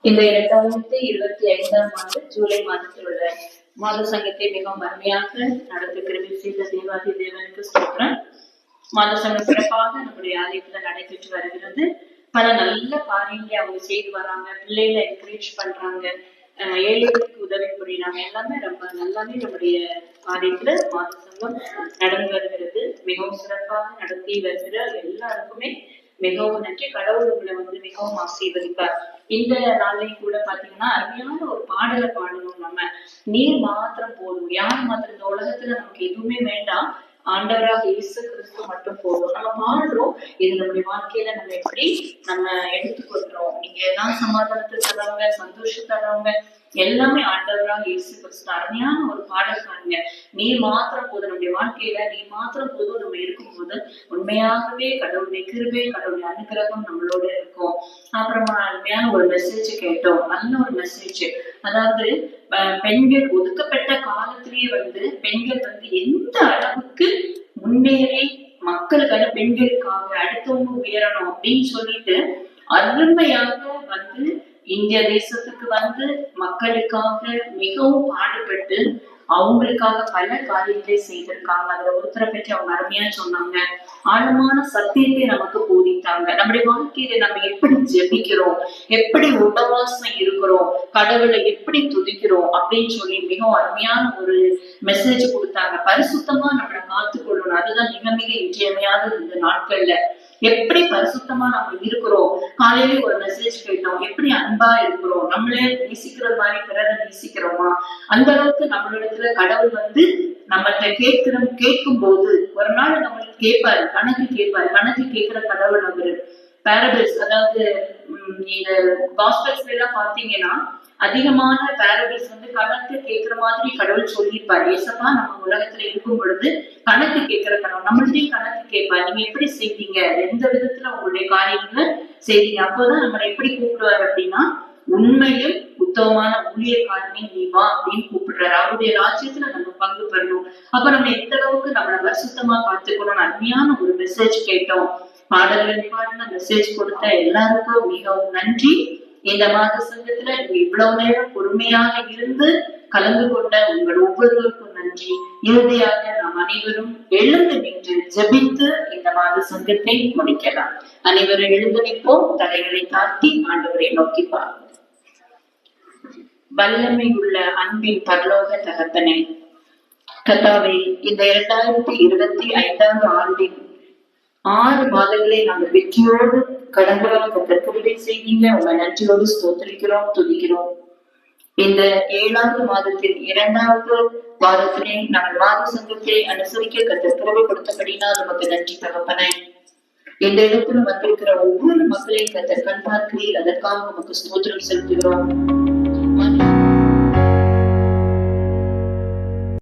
இந்த இரண்டாயிரத்தி இருபத்தி ஐந்தாம் ஆண்டு ஜூலை மாதத்தில் உள்ள மாத சங்கத்தை மிகவும் அருமையாக நடத்த கிருபை செய்த தேவாதி தேவனுக்கு ஸ்தோத்திரம். மாத சங்கம் சிறப்பாக நம்முடைய ஆலயத்துல நடைபெற்று வருகிறது. பல நல்ல காரியங்களை அவங்க செய்து வராங்க பிள்ளைகளை என்கரேஜ் பண்றாங்க. அஹ் ஏழைகளுக்கு உதவி புரியுறாங்க. எல்லாமே ரொம்ப நல்லாவே நம்முடைய ஆலயத்துல மாத சங்கம் நடந்து வருகிறது. மிகவும் சிறப்பாக நடத்தி வருகிற எல்லாருக்குமே மிகவும் நன்றி. கடவுள் உங்களை வந்து மிகவும் ஆசீர்வதிப்பார். இந்த நாளையும் கூட பாத்தீங்கன்னா அருமையான ஒரு பாடலை பாடணும் நம்ம. நீர் மாத்திரம் போதும். யார் மாத்திரம் இந்த உலகத்துல நமக்கு எதுவுமே வேண்டாம். ஆண்டவராக இயேசு கிறிஸ்து மட்டும் போதும். நம்ம பாடுறோம் இது நம்முடைய வாழ்க்கையில நம்ம எப்படி நம்ம எடுத்துக்கொள்றோம்? நீங்க எல்லாம் சமாதானத்தை தர்றவங்க சந்தோஷம் தர்றவங்க எல்லாமே ஆண்டவராக இயேசு கிறிஸ்து. அருமையான ஒரு பாடல் காணுங்க. நீ மாத்திரம் போது நம்முடைய வாழ்க்கையில நீ மாத்திரம் போதும். நம்ம இருக்கும்போது உண்மையாகவே கடவுளுடைய கிருபை கடவுளுடைய அனுகிரகம் நம்மளோட இருக்கும் அப்புறமா அருமையான ஒரு மெசேஜ் கேட்டோம். நல்ல ஒரு மெசேஜ் அதாவது பெண்கள் ஒதுக்கப்பட்ட காலத்திலேயே வந்து பெண்கள் வந்து எந்த அளவுக்கு முன்னேறி மக்களுக்கான பெண்களுக்காக அடுத்தவங்க உயரணும் அப்படின்னு சொல்லிட்டு அருமையாக வந்து இந்திய தேசத்துக்கு வந்து மக்களுக்காக மிகவும் பாடுபட்டு அவங்களுக்காக பல காரியங்களை செய்திருக்காங்க. அதுல ஒருத்தரை பற்றி அவங்க அருமையா சொன்னாங்க. ஆழமான சத்தியத்தை நமக்கு போதித்தாங்க. நம்முடைய வாழ்க்கையில நம்ம எப்படி ஜெபிக்கிறோம்? எப்படி உபவாசம் இருக்கிறோம்? கடவுளை எப்படி துதிக்கிறோம்? அப்படின்னு சொல்லி மிகவும் அருமையான ஒரு மெசேஜ் கொடுத்தாங்க. பரிசுத்தமா நம்மளை காத்துக்கொள்ளணும். அதுதான் மிக மிக இன்றியமையாத இந்த நாட்கள்ல. எப்படி பரிசுத்தமா நம்ம இருக்கிறோம்? காலையில ஒரு மெசேஜ் கேட்டோம். எப்படி அன்பா இருக்கிறோம்? நம்மளே நேசிக்கிற மாதிரி பிறரை நேசிக்கிறோமா? அந்த அளவுக்கு நம்மளிடத்துல கடவுள் வந்து நம்மகிட்ட கேட்கிற கேட்கும் போது ஒரு நாள் நம்மளுக்கு கேட்பாரு. கணக்கு கேட்பாரு. கணக்கு கேட்கிற கடவுள் அவரு. பேரடைஸ் அதாவது நீங்க இந்த காஸ்பல்ஸ்ல எல்லாம் பாத்தீங்கன்னா அதிகமான பேரபிள்ஸ் வந்து கணக்கு கேட்கிற மாதிரி கடவுள் சொல்லியிருப்பார். ஏசப்பா நம்ம உலகத்துல இருக்கும் பொழுது கணக்கு கேட்கிற கடவுள் நம்மள்டையும் கணக்கு கேட்பார். நீங்க எப்படி செய்வீங்க? எந்த விதத்துல உங்களுடைய காரியங்களை செய்வீங்க? அப்போதான் நம்மளை எப்படி கூப்பிடுவார் அப்படின்னா உண்மையில் உத்தமமான ஊழியக்காரனே நீ வா அப்படின்னு கூப்பிடுறாரு. அவருடைய ராஜ்யத்துல நம்ம பங்கு பெறணும். அப்ப நம்ம எந்த அளவுக்கு நம்மளை வருஷத்தமா பார்த்துக்கணும் அருமையான ஒரு மெசேஜ் கேட்டோம். பாடல்கள் பாடின மெசேஜ் கொடுத்த எல்லாருக்கும் மிகவும் நன்றி. இந்த மாத சங்கத்துல இவ்வளவு நேரம் பொறுமையாக இருந்து கலந்து கொண்ட உங்கள் ஒவ்வொருவருக்கும் நன்றி. இறுதியாக நாம் அனைவரும் எழுந்து நின்று ஜெபித்து இந்த மாத சங்கத்தை முடிக்கலாம். அனைவரும் எழுந்து நிற்போம். தலைகளை தாழ்த்தி ஆண்டவரை நோக்கி பார்ப்போம். வல்லமை உள்ள அன்பின் பரலோக தகப்பனே கதாவை இந்த இரண்டாயிரத்தி இருபத்தி ஐந்தாவது ஆண்டின் ஆறு மாதங்களை நாங்கள் வெற்றியோடு கடந்து வர கத்திரக்கவிதை செய்தீங்க உங்க நன்றியோடு ஸ்தோத்தரிக்கிறோம் துதிக்கிறோம். இந்த ஏழாவது மாதத்தின் இரண்டாவது வாரத்திலே நாங்கள் மாத சங்கத்தை அனுசரிக்க கத்திரக்கிரவை கொடுத்தபடினால் நமக்கு நன்றி தகப்பனே. இந்த இடத்துல வந்திருக்கிற ஒவ்வொரு மக்களையும் கத்தர் கண் பார்க்கிறீர் அதற்காக நமக்கு ஸ்தோத்திரம் செலுத்துகிறோம்.